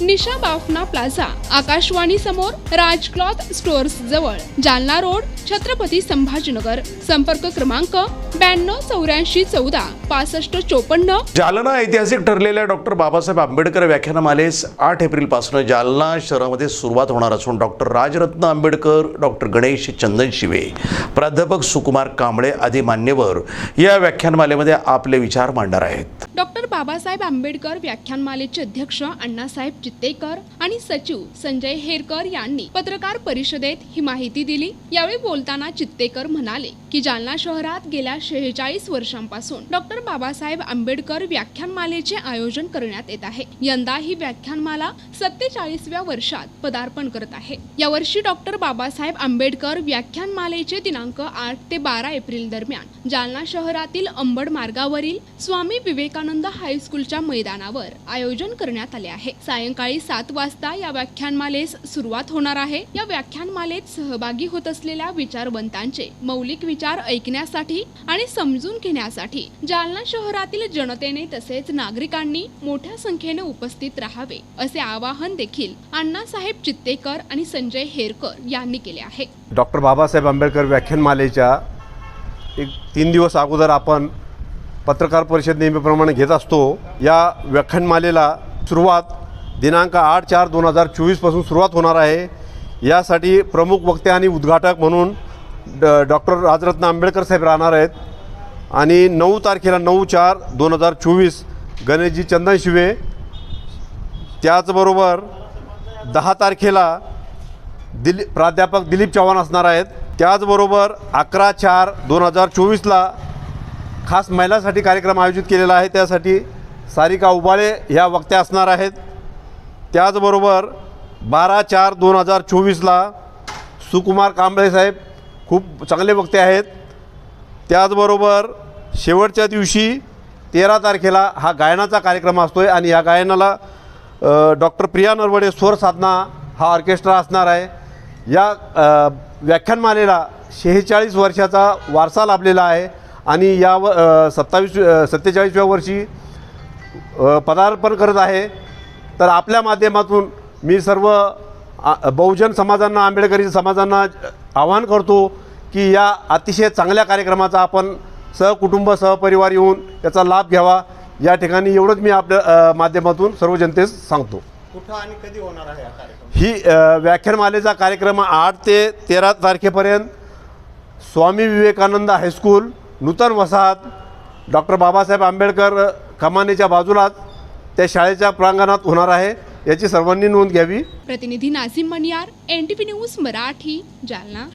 निशा Bafna plaza Akashvani समोर Raj cloth stores जवळ Jalna road Chhatrapati Sambhajinagar. संपर्क क्रमांक ब्याण्णव चौऱ्याऐंशी चौदा पासष्ट चोपन्न. जालना ऐतिहासिक ठरलेल्या डॉक्टर बाबासाहेब आंबेडकर व्याख्यानमालेस आठ एप्रिलपासून जालना शहरामध्ये सुरुवात होणार असून डॉक्टर राजरत्न आंबेडकर डॉक्टर गणेश चंदन शिवे प्राध्यापक सुकुमार कांबळे आदी मान्यवर या व्याख्यानमालेमध्ये आपले विचार मांडणार आहेत. डॉक्टर बाबासाहेब आंबेडकर व्याख्यानमालेचे अध्यक्ष अण्णासाहेब चित्तेकर आणि सचिव संजय हेरकर यांनी पत्रकार परिषदेत ही माहिती दिली. यावेळी बोलताना चित्तेकर म्हणाले की जालना शहरात गेल्या शेहेचाळीस वर्षांपासून डॉक्टर बाबासाहेब आंबेडकर व्याख्यानमालेचे आयोजन करण्यात येत आहे. यंदा ही व्याख्यानमाला सत्तेचाळीसव्या वर्षात पदार्पण करत आहे. यावर्षी डॉक्टर बाबासाहेब आंबेडकर व्याख्यानमालेचे दिनांक आठ ते बारा एप्रिल दरम्यान जालना शहरातील अंबड मार्गावरील स्वामी विवेकानंद हायस्कूलच्या मैदानावर आयोजन करण्यात आले आहे. सायंकाळी सात वाजता या व्याख्यानमालेस सुरुवात होणार आहे. या व्याख्यानमालेत सहभागी होत असलेल्या विचारवंतांचे मौलिक विचार ऐकण्यासाठी आणि समजून घेण्यासाठी जालना शहरातील जनतेने तसेच नागरिकांनी मोठ्या संख्येने उपस्थित राहावे असे आवाहन देखील अण्णासाहेब चित्तेकर आणि संजय हेरकर यांनी केले आहे. डॉक्टर बाबासाहेब आंबेडकर व्याख्यानमालेच्या एक तीन दिवस अगोदर आपण पत्रकार परिषद नेहमीप्रमाणे घेत असतो. या व्याख्यानमालेला सुरुवात दिनांक आठ चार दोन हजार चोवीसपासून सुरुवात होणार आहे. यासाठी प्रमुख वक्ते आणि उद्घाटक म्हणून ड डॉक्टर राजरत्न आंबेडकर साहेब राहणार आहेत. आणि नऊ तारखेला नऊ चार दोन हजार चोवीस गणेशजी चंदन शिवे. त्याचबरोबर दहा तारखेला दिलीप प्राध्यापक दिलीप चव्हाण असणार आहेत. त्याचबरोबर अकरा चार दोन हजार चोवीसला खास महिलांसाठी कार्यक्रम आयोजित केलेला आहे. त्यासाठी सारिका उबाळे ह्या वक्त्या असणार आहेत. त्याचबरोबर बारा चार दोन हजार चोवीसला सुकुमार कांबळे साहेब खूप चांगले वक्ते आहेत. त्याचबरोबर शेवटच्या दिवशी तेरा तारखेला हा गायनाचा कार्यक्रम असतो आहे आणि या गायनाला डॉक्टर प्रिया नरवडे स्वर साधना हा ऑर्केस्ट्रा असणार आहे. या व्याख्यानमालेला शेहेचाळीस वर्षाचा वारसा लाभलेला आहे आणि या व सत्तावीस सत्तेचाळीसव्या वर्षी पदार्पण करत आहे. तर आपल्या माध्यमातून मी सर्व बहुजन समाजांना आंबेडकरी समाजांना आवाहन करतो की या अतिशय चांगल्या कार्यक्रमाचा आपण सहकुटुंब सहपरिवार येऊन याचा लाभ घ्यावा. या ठिकाणी एवढंच मी आपल्या माध्यमातून सर्व जनतेस सांगतो. कुठं आणि कधी होणार आहे हा व्याख्यानमालेचा कार्यक्रम आठ ते तेरा तारखेपर्यंत स्वामी विवेकानंद हायस्कूल नूतन वसाहत डॉक्टर बाबासाहेब आंबेडकर कमानीच्या बाजूलाच त्या शाळेच्या प्रांगणात होणार आहे. याची सर्वांनी नोंद घ्यावी. प्रतिनिधी Nazim Maniyar N T news Marathi Jalna.